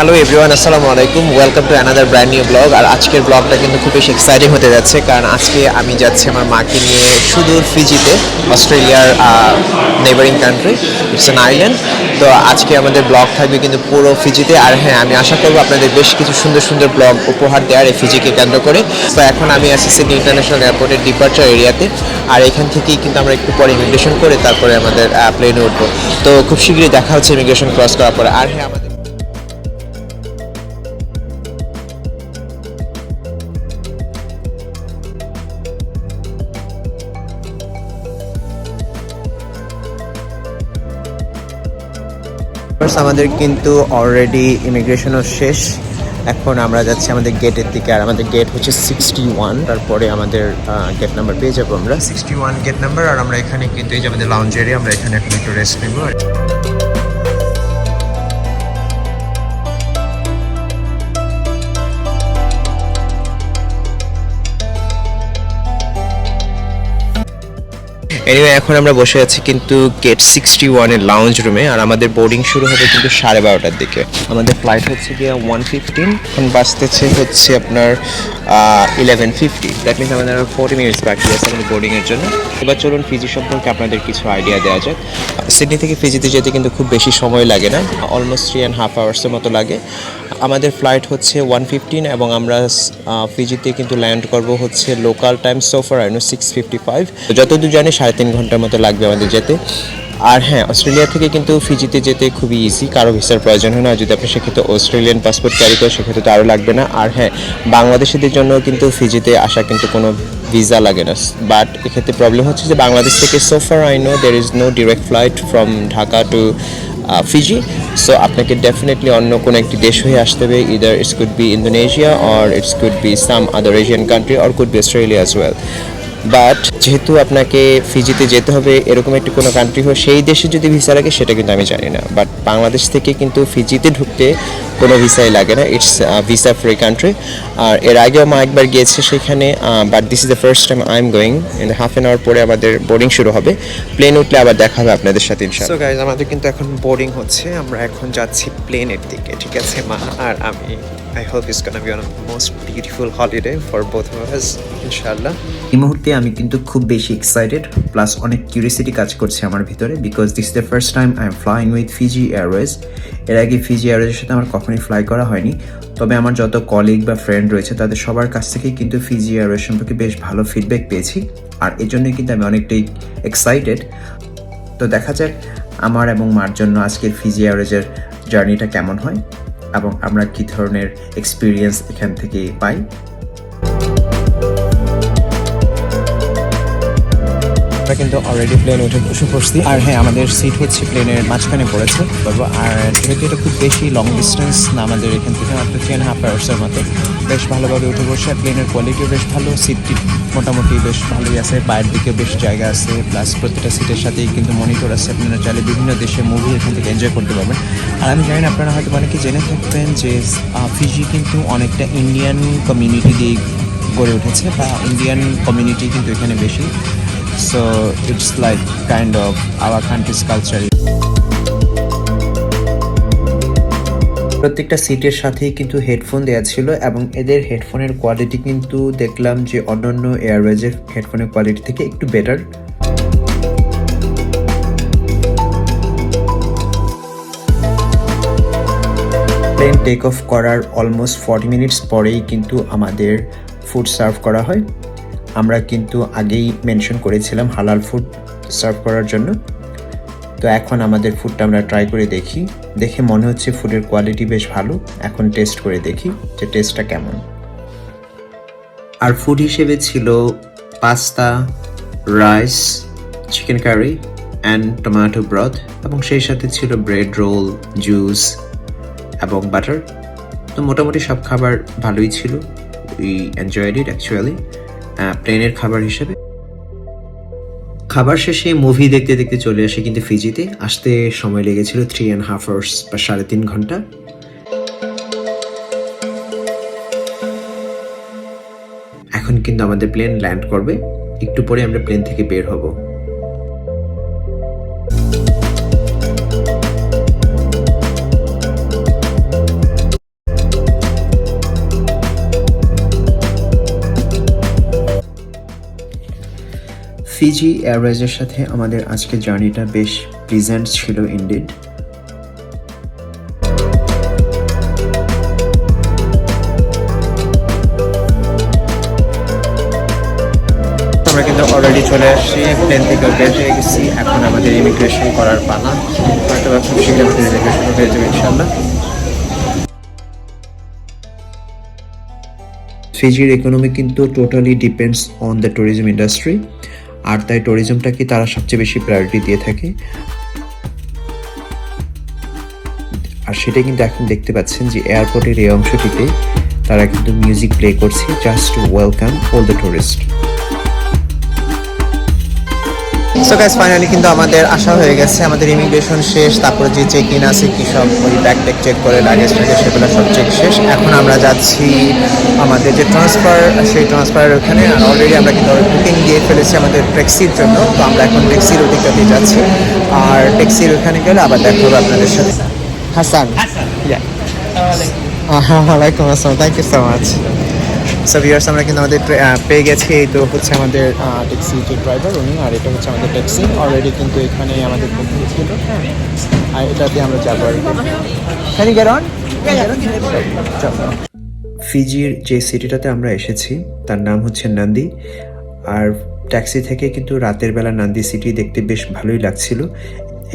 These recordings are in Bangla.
হ্যালো এভরিওয়ান আসসালামু আলাইকুম welcome to another brand new blog আর আজকের ব্লগটা কিন্তু খুব বেশি এক্সাইটিং হতে যাচ্ছে, কারণ আজকে আমি যাচ্ছি আমার মাকে নিয়ে সুদূর ফিজিতে, অস্ট্রেলিয়ার neighbouring country it's an island তো আজকে আমাদের ব্লগ থাকবে কিন্তু পুরো ফিজিতে। আর হ্যাঁ আমি আশা করব আপনাদের বেশ কিছু সুন্দর সুন্দর ব্লগ উপহার দেওয়ার এই ফিজিকে কেন্দ্র করে। তো এখন আমি আছি সিডনি ইন্টারন্যাশনাল এয়ারপোর্টের ডিপার্চার এরিয়াতে আর এখান থেকেই কিন্তু আমরা একটু পরে ইমিগ্রেশন করে তারপরে আমাদের প্লেনে উঠবো। তো খুব শীঘ্রই দেখা হচ্ছে ইমিগ্রেশন ক্রস করার পরে। আর হ্যাঁ আমাদের আমাদের কিন্তু অলরেডি ইমিগ্রেশনও শেষ। এখন আমরা যাচ্ছি আমাদের গেটের দিকে, আর আমাদের গেট হচ্ছে সিক্সটি ওয়ান তারপরে আমাদের গেট নাম্বার পেয়ে যাব আমরা। সিক্সটি ওয়ান গেট নাম্বার আর আমরা এখানে কিন্তু এই যে আমাদের লাউঞ্জ এরিয়া আমরা এখানে একটু রেস্ট নেব। এনিওয়ে এখন আমরা বসে আছি কিন্তু গেট সিক্সটি ওয়ানের লাউঞ্জ রুমে আর আমাদের বোর্ডিং শুরু হবে কিন্তু সাড়ে বারোটার দিকে। আমাদের ফ্লাইট হচ্ছে গিয়ে ওয়ান ফিফটিন এখন বাঁচতেছে হচ্ছে আপনার ইলেভেন ফিফটি দ্যাট মিনস আমাদের ফোর্টি মিনিটস বাকি আছে আমাদের বোর্ডিংয়ের জন্য। এবার চলুন ফিজি সম্পর্কে আপনাদের কিছু আইডিয়া দেওয়া যাক। সিডনি থেকে ফিজিতে যেতে কিন্তু খুব বেশি সময় লাগে না অলমোস্ট থ্রি অ্যান্ড হাফ আওয়ার্সের মতো লাগে। আমাদের ফ্লাইট হচ্ছে ওয়ান ফিফটিন এবং আমরা ফিজিতে কিন্তু ল্যান্ড করব হচ্ছে লোকাল টাইম সোফার আইনো সিক্স ফিফটি ফাইভ যতদূর জানি সাড়ে তিন ঘণ্টার মতো লাগবে আমাদের যেতে। আর হ্যাঁ অস্ট্রেলিয়া থেকে কিন্তু ফিজিতে যেতে খুবই ইজি কারও ভিসার প্রয়োজন হয় না। যদি আপনি সেক্ষেত্রে অস্ট্রেলিয়ান পাসপোর্ট ক্যারি করেন, সেক্ষেত্রে তো আরও লাগবে না। আর হ্যাঁ বাংলাদেশিদের জন্য কিন্তু ফিজিতে আসা কিন্তু কোনো ভিসা লাগে না। বাট এক্ষেত্রে প্রবলেম হচ্ছে যে বাংলাদেশ থেকে so far I know there is no direct flight from Dhaka to Fiji. So আপনাকে ডেফিনেটলি অন্য কোনো একটি দেশ হয়ে আসতে হবে। Either it's could be Indonesia or it's could be some other Asian country or could be Australia as well but যেহেতু আপনাকে ফিজিতে যেতে হবে, এরকম একটি কোনো কান্ট্রি হয় সেই দেশে যদি ভিসা লাগে, সেটা কিন্তু আমি জানি না। বাট বাংলাদেশ থেকে কিন্তু ফিজিতে ঢুকতে কোনো ভিসাই লাগে না। ইটস ভিসা ফ্রি কান্ট্রি আর এর আগেও মা একবার গিয়েছে সেখানে but this is the first time I am going in half an hour পরে আমাদের বোর্ডিং শুরু হবে। প্লেন উঠলে আবার দেখা হবে আপনাদের সাথে আমাদের কিন্তু এখন বোর্ডিং হচ্ছে। আমরা এখন যাচ্ছি প্লেনের দিকে, ঠিক আছে মা? আর আমি I hope is gonna be of most beautiful holiday for both of us ইনশাআল্লাহ এই মুহূর্তে আমি কিন্তু খুব বেশি এক্সাইটেড প্লাস অনেক কিউরিয়াসিটি কাজ করছে আমার ভিতরে because this the first time I am flying with Fiji Airways এর আগে ফিজি এয়ারওয়েজের সাথে আমার কখনোই ফ্লাই করা হয়নি, তবে আমার যত কলিগ বা ফ্রেন্ড রয়েছে, তাদের সবার কাছ থেকেই কিন্তু ফিজি এয়ারওয়েজ সম্পর্কে বেশ ভালো ফিডব্যাক পেয়েছি, আর এই জন্যই কিন্তু আমি অনেকটাই এক্সাইটেড তো দেখা যাক আমার এবং মার জন্য আজকের ফিজি এয়ারওয়েজের জার্নিটা কেমন হয়। এবং আমরা কি ধরনের এক্সপিরিয়েন্স এখান থেকে পাই? আমরা কিন্তু অলরেডি প্লেন উঠে বসে পড়ছি। আর হ্যাঁ আমাদের সিট হচ্ছে প্লেনের মাঝখানে পড়েছে বলব আর যেহেতু এটা খুব বেশি লং ডিস্টেন্স না আমাদের এখান থেকে মাত্র থ্রি অ্যান্ড হাফ আওয়ার্সের মতো। বেশ ভালোভাবে উঠে বসে প্লেনের কোয়ালিটিও বেশ ভালো সিটটি মোটামুটি বেশ ভালোই আছে। বাইরের দিকে বেশ জায়গা আছে প্লাস প্রত্যেকটা সিটের সাথেই কিন্তু মনিটর আছে। আপনারা চাইলে বিভিন্ন দেশের মুভি এখান থেকে এনজয় করতে পারবেন। আর আমি জানি আপনারা হয়তো অনেকে জেনে থাকবেন যে ফিজি কিন্তু অনেকটা ইন্ডিয়ান কমিউনিটি দিয়ে গড়ে উঠেছে, বা ইন্ডিয়ান কমিউনিটি কিন্তু এখানে বেশি। So, it's like kind of our country's culture. প্রত্যেকটা সিটের সাথেই কিন্তু হেডফোন দেওয়া ছিল এবং এদের হেডফোনের কোয়ালিটি কিন্তু দেখলাম যে অন্যান্য এয়ারওয়েজের হেডফোনের কোয়ালিটি থেকে একটু বেটার প্লেন টেক অফ করার অলমোস্ট ফর্টি মিনিটস পরেই কিন্তু আমাদের ফুড সার্ভ করা হয়। আমরা কিন্তু আগেই মেনশন করেছিলাম হালাল ফুড সার্ভ করার জন্য। তো এখন আমাদের ফুডটা আমরা ট্রাই করে দেখি। দেখে মনে হচ্ছে ফুডের কোয়ালিটি বেশ ভালো। এখন টেস্ট করে দেখি যে টেস্টটা কেমন। আর ফুড হিসেবে ছিল pasta rice chicken curry and tomato broth এবং সেই সাথে ছিল ব্রেড রোল জুস এবং বাটার তো মোটামুটি সব খাবার ভালোই ছিল। উই এনজয়েড ইট অ্যাকচুয়ালি প্লেনের খাবার হিসেবে। খাবার শেষে মুভি দেখতে দেখতে চলে আসে কিন্তু ফিজিতে আসতে সময় লেগেছিল থ্রি অ্যান্ড হাফ আওয়ার্স বা সাড়ে তিন ঘণ্টা। এখন কিন্তু আমাদের প্লেন ল্যান্ড করবে। একটু পরে আমরা প্লেন থেকে বের হব। ফিজি এয়ারওয়েজের সাথে আমাদের আজকের জার্নিটা বেশ প্রিজেন্ট ছিল ইন্ডিড আমরা কিন্তু অলরেডি চলে আসছি প্লেন থেকে বের হয়ে গেছি। এখন আমাদের ইমিগ্রেশন করার পালা। হয়তো খুব শীঘ্র আমাদের ইমিগ্রেশন হয়ে যাবে ইনশাল্লাহ ফিজির ইকোনমি কিন্তু totally depends on the tourism industry আর তাই ট্যুরিজমটাকে তারা সবচেয়ে বেশি প্রায়োরিটি দিয়ে থাকে? আর সেটা কিন্তু এখন দেখতে পাচ্ছেন যে এয়ারপোর্টের এই অংশটিতে তারা কিন্তু মিউজিক প্লে করছে just welcome all the tourist so guys finally কিন্তু আমাদের আসা হয়ে গেছে আমাদের ইমিগ্রেশন শেষ তারপরে যে চেক ইন আছে কি সব ওই ব্যাগ ট্যাগ চেক করে লাগেজ টাগেজ সেগুলো সব চেক শেষ। এখন আমরা যাচ্ছি আমাদের যে ট্রান্সফার সেই ট্রান্সফারের ওখানে আর অলরেডি আমরা কিন্তু বুকিং দিয়ে ফেলেছি আমাদের ট্যাক্সির জন্য। তো আমরা এখন ট্যাক্সির ওদিকটা দিয়ে যাচ্ছি। আর ট্যাক্সির ওখানে গেলে আবার দেখা হবে আপনাদের সাথে। হাসান. ওয়ালাইকুম আসসালাম। Thank you so much so viewers আমরা কিন্তু আমাদের পেয়ে গেছি। এই তো হচ্ছে আমাদের ট্যাক্সি যে ড্রাইভার উনি আর এটা হচ্ছে আমাদের ট্যাক্সি অলরেডি কিন্তু এখানে আমাদের বুকিং ছিল। হ্যাঁ আর এটাতে আমরা যাব আর গেট অন ফিজির যে সিটিটাতে আমরা এসেছি তার নাম হচ্ছে নান্দি। আর ট্যাক্সি থেকে কিন্তু রাতের বেলা নান্দি সিটি দেখতে বেশ ভালোই লাগছিল।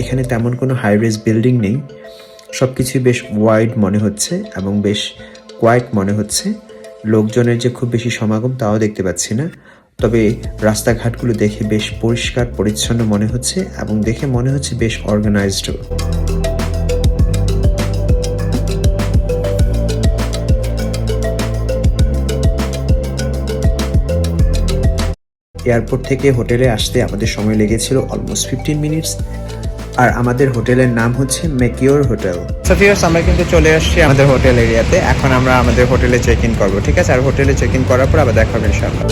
এখানে তেমন কোনো হাই রেস বিল্ডিং নেই। সব কিছুই বেশ ওয়াইড মনে হচ্ছে এবং বেশ কোয়াইট মনে হচ্ছে। লোকজনের যে খুব বেশি সমাগম তাও দেখতে পাচ্ছি না। তবে রাস্তাঘাটগুলো দেখে বেশ পরিষ্কার, পরিচ্ছন্ন মনে হচ্ছে এবং দেখে মনে হচ্ছে বেশ অর্গানাইজডও এয়ারপোর্ট থেকে হোটেলে আসতে আমাদের সময় লেগেছিল অলমোস্ট ফিফটিন মিনিটস আর আমাদের হোটেলের নাম হচ্ছে মেকিওর হোটেল। সো ভিউয়ার্স আমরা কিন্তু চলে আসছি আমাদের হোটেল এরিয়াতে। এখন আমরা আমাদের হোটেলে চেক ইন করব ঠিক আছে? আর হোটেলে চেক ইন করার পর আবার দেখা হবে ইনশাআল্লাহ।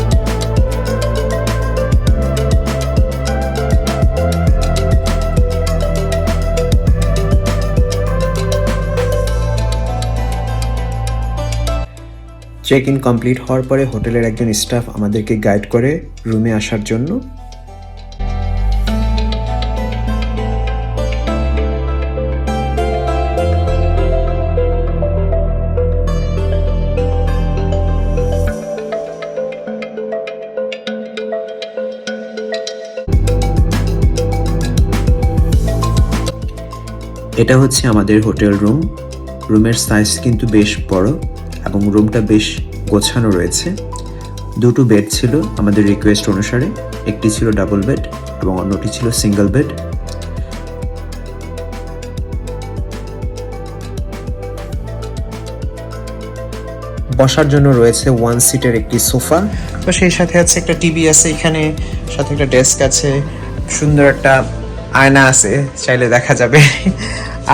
চেক ইন কমপ্লিট হওয়ার পরে হোটেলের একজন স্টাফ আমাদেরকে গাইড করে রুমে আসার জন্য। এটা হচ্ছে আমাদের হোটেল রুম। রুমের সাইজ কিন্তু বেশ বড় এবং রুমটা বেশ গোছানো রয়েছে। দুটো বেড ছিল আমাদের রিকোয়েস্ট অনুসারে। একটি ছিল ডাবল বেড এবং অন্যটি ছিল সিঙ্গেল বেড। বসার জন্য রয়েছে ওয়ান সিটের একটি সোফা। তো সেই সাথে আছে একটা টিভি আছে এখানে, সাথে একটা ডেস্ক আছে। সুন্দর একটা আয়না আছে, চাইলে দেখা যাবে।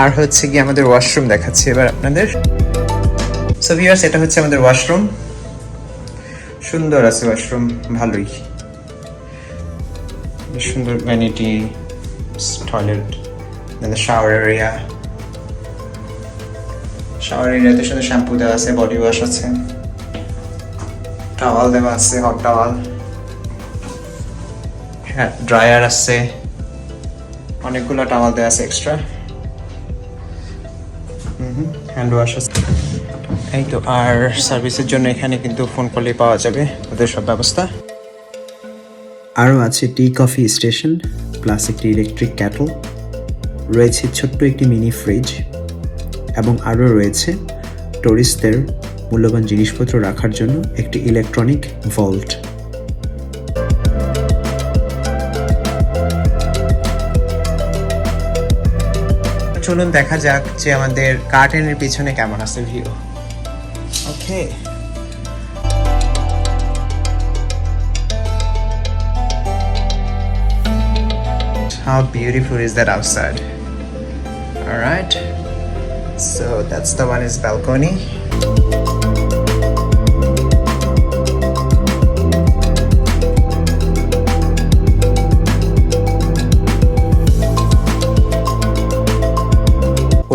আর হচ্ছে গিয়ে আমাদের ওয়াশরুম দেখাচ্ছি এবার আপনাদের। সো ভিউয়ার্স এটা হচ্ছে আমাদের ওয়াশরুম সুন্দর আছে ওয়াশরুম ভালোই। সুন্দর vanity toilet shower area shower এরিয়াতে সুন্দর শ্যাম্পু দেওয়া আছে বডি ওয়াশ আছে। টাওয়াল দেওয়া আছে হট টাওয়াল হ্যাঁ ড্রায়ার আছে। অনেকগুলো টাওয়াল দেওয়া আছে এক্সট্রা হ্যান্ড ওয়াশ আছে। এই তো, আর সার্ভিসের জন্য এখানে কিন্তু ফোন করলেই পাওয়া যাবে, ওদের সব ব্যবস্থা। আরও আছে টি কফি স্টেশন, প্লাস একটি ইলেকট্রিক ক্যাটল, রয়েছে ছোট্ট একটি মিনি ফ্রিজ, এবং আরও রয়েছে টুরিস্টদের মূল্যবান জিনিসপত্র রাখার জন্য একটি ইলেকট্রনিক ভল্ট। চলুন দেখা যাক যে আমাদের কার্টেনের পিছনে কেমন আছে view okay How beautiful is that outside? All right. So that's the one is balcony.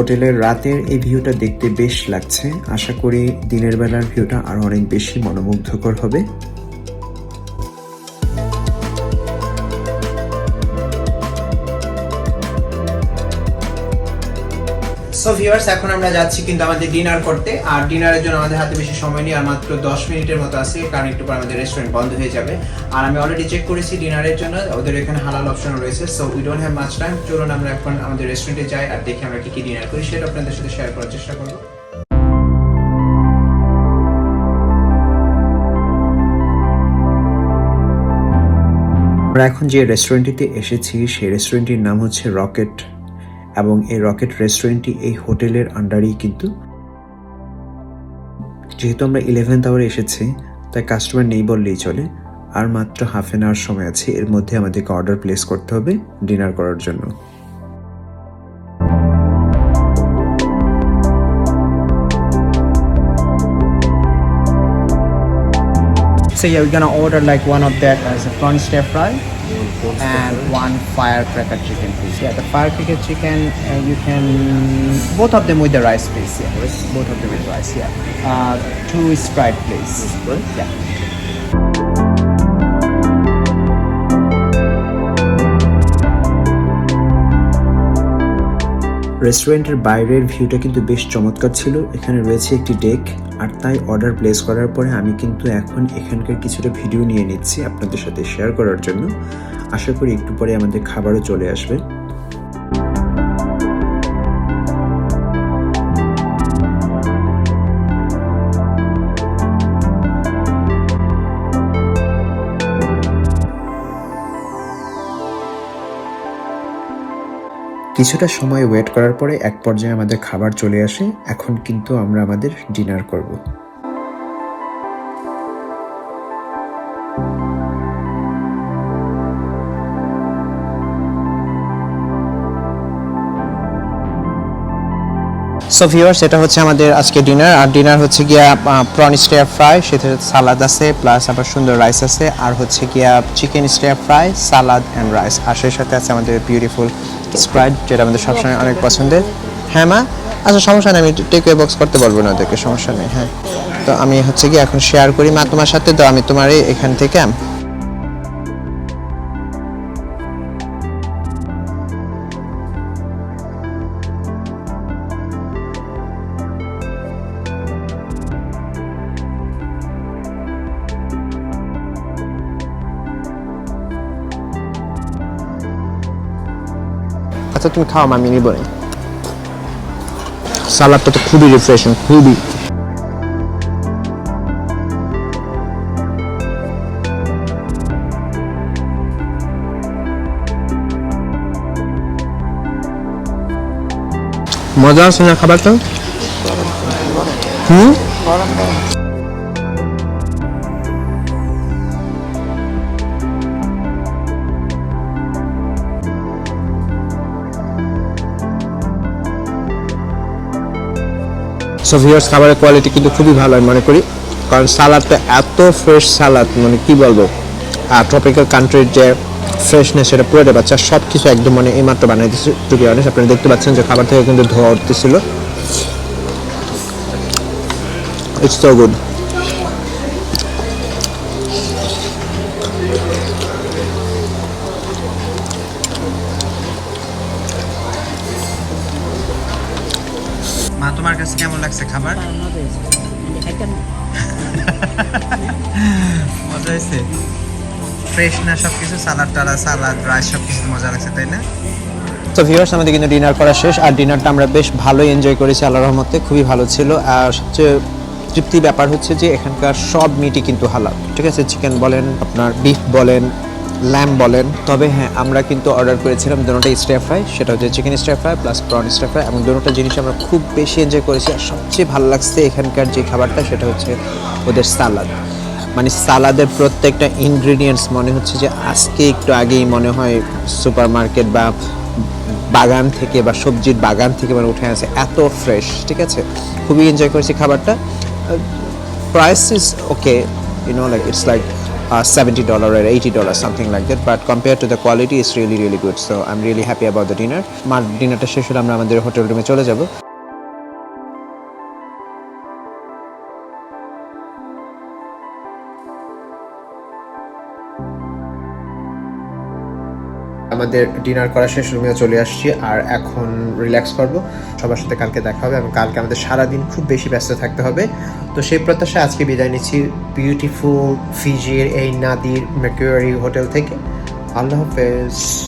হোটেলের রাতের এই ভিউটা দেখতে বেশ লাগছে। আশা করি দিনের বেলার ভিউটা আরও অনেক বেশি মনোমুগ্ধকর হবে। সো ভিউয়ার্স এখন আমরা যাচ্ছি কিন্তু আমাদের ডিনার করতে। আর ডিনারের জন্য আমাদের হাতে বেশি সময় নেই, আর মাত্র দশ মিনিটের মতো আছে, কারণ একটু পর আমাদের রেস্টুরেন্ট বন্ধ হয়ে যাবে। আর আমি অলরেডি চেক করেছি ডিনারের জন্য, ওদের এখানে হালাল অপশন রয়েছে so we don't have much time চলুন আমরা এখন আমাদের রেস্টুরেন্টে যাই, আর দেখি আমরা কি কি ডিনার করি, সেটা আপনাদের সাথে শেয়ার করার চেষ্টা করব। আমরা এখন যে রেস্টুরেন্টটিতে এসেছি, সেই রেস্টুরেন্টটির নাম হচ্ছে রকেট এবং এই রকেট রেস্টুরেন্টটি এই হোটেলের আন্ডারেই কিন্তু যেহেতু আমরা ইলেভেন্থ আওয়ারে এসেছি, তাই কাস্টমার নেই বললেই চলে। আর মাত্র হাফ অ্যান আওয়ার সময় আছে, এর মধ্যে আমাদেরকে অর্ডার প্লেস করতে হবে ডিনার করার জন্য। So yeah, we're gonna order like one of that as a prawn stir fry and one firecracker chicken please. Yeah, the firecracker chicken uh, you can both of them with the rice please. Yeah, both of them with rice. Yeah. Uh, two sprite please. Yeah. রেস্টুরেন্টের বাইরের ভিউটা কিন্তু বেশ চমৎকার ছিল। এখানে রয়েছে একটি ডেক, আর তাই অর্ডার প্লেস করার পরে আমি কিন্তু এখন এখানকার কিছুটা ভিডিও নিয়ে নিচ্ছি আপনাদের সাথে শেয়ার করার জন্য। আশা করি একটু পরে আমাদের খাবারও চলে আসবে। কিছুটা সময় ওয়েট করার পরে এক পর্যায়ে আমাদের খাবার চলে আসে, এখন কিন্তু আমরা আমাদের ডিনার করব। সো ভিউয়ার্স এটা হচ্ছে আমাদের আজকে ডিনার, আর ডিনার হচ্ছে গিয়া প্রন স্টেয়ার ফ্রাই সেটা সালাদ আছে প্লাস আবার সুন্দর রাইস আছে, আর হচ্ছে গিয়া chicken stir fry salad and rice আর সেই সাথে আছে আমাদের বিউটিফুল স্প্রাইট যেটা আমাদের সবসময় অনেক পছন্দের। হ্যাঁ মা? আচ্ছা সমস্যা নেই, আমি টেক বক্স করতে পারব না ওদেরকে, সমস্যা নেই হ্যাঁ। তো আমি হচ্ছে কি এখন শেয়ার করি, মা তোমার সাথে, তো আমি তোমার এখান থেকে আচ্ছা তুমি খাও আমি নিব না। সালাদটা তো খুবই রিফ্রেশিং খুবই। মজা আছে না খাবারটা? হুম? সো ভিউয়ার্স খাবারের কোয়ালিটি কিন্তু খুবই ভালো আমি মনে করি। কারণ সালাদটা এত ফ্রেশ সালাদ মানে কি বলব? আর ট্রপিক্যাল কান্ট্রির যে ফ্রেশনেস সেটা পুরো পাচ্ছে আর সব কিছু একদম মানে এইমাত্র বানিয়ে দিচ্ছে টু বি অনেস্ট আপনারা দেখতে পাচ্ছেন যে খাবার থেকে কিন্তু ধোয়া উঠতেছিল। ইটস সো গুড মা তোমার কাছে কেমন লাগছে খাবার? মজা হয়েছে। ফ্রেশ না সব কিছু সালাদ টালাদ সালাদ রাইস সব কিছু মজা লাগছে তাই না? তো ভিউয়ার্স আমাদের কিন্তু ডিনার করা শেষ। আর ডিনারটা আমরা বেশ ভালোই এনজয় করেছি আল্লাহর রহমতে। খুবই ভালো ছিল। আর সবচেয়ে তৃপ্তি ব্যাপার হচ্ছে যে এখানকার সব মিটই কিন্তু হালাল। ঠিক আছে? চিকেন বলেন আপনার বিফ বলেন ল্যাম বলেন। তবে হ্যাঁ আমরা কিন্তু অর্ডার করেছিলাম দুটোটা স্টার ফ্রাই সেটা হচ্ছে chicken stir fry plus prawn stir fry এবং দুটোটা জিনিস আমরা খুব বেশি এনজয় করেছি আর সবচেয়ে ভালো লাগছে এখানকার যে খাবারটা সেটা হচ্ছে ওদের সালাদ মানে সালাদের প্রত্যেকটা ইনগ্রিডিয়েন্টস মনে হচ্ছে যে আজকে একটু আগেই মনে হয় সুপার মার্কেট বা বাগান থেকে বা সবজির বাগান থেকে মানে উঠে আসে এত ফ্রেশ ঠিক আছে? খুবই এনজয় করেছি খাবারটা। Price is okay know, like, it's like uh, 70 dollar or 80 dollar something like that but compared to the quality it's really really good so i'm really happy about the dinner মার ডিনারটা শেষ হলে আমরা আমাদের হোটেল রুমে চলে যাব আমাদের ডিনার করা শেষ, রুমেও চলে আসছি আর এখন রিল্যাক্স করব। সবার সাথে কালকে দেখা হবে এবং কালকে আমাদের সারাদিন খুব বেশি ব্যস্ত থাকতে হবে। তো সেই প্রত্যাশা আজকে বিদায় নিচ্ছি বিউটিফুল ফিজির এই নাদির মেকুয়ারি হোটেল থেকে। আল্লাহ হাফেজ।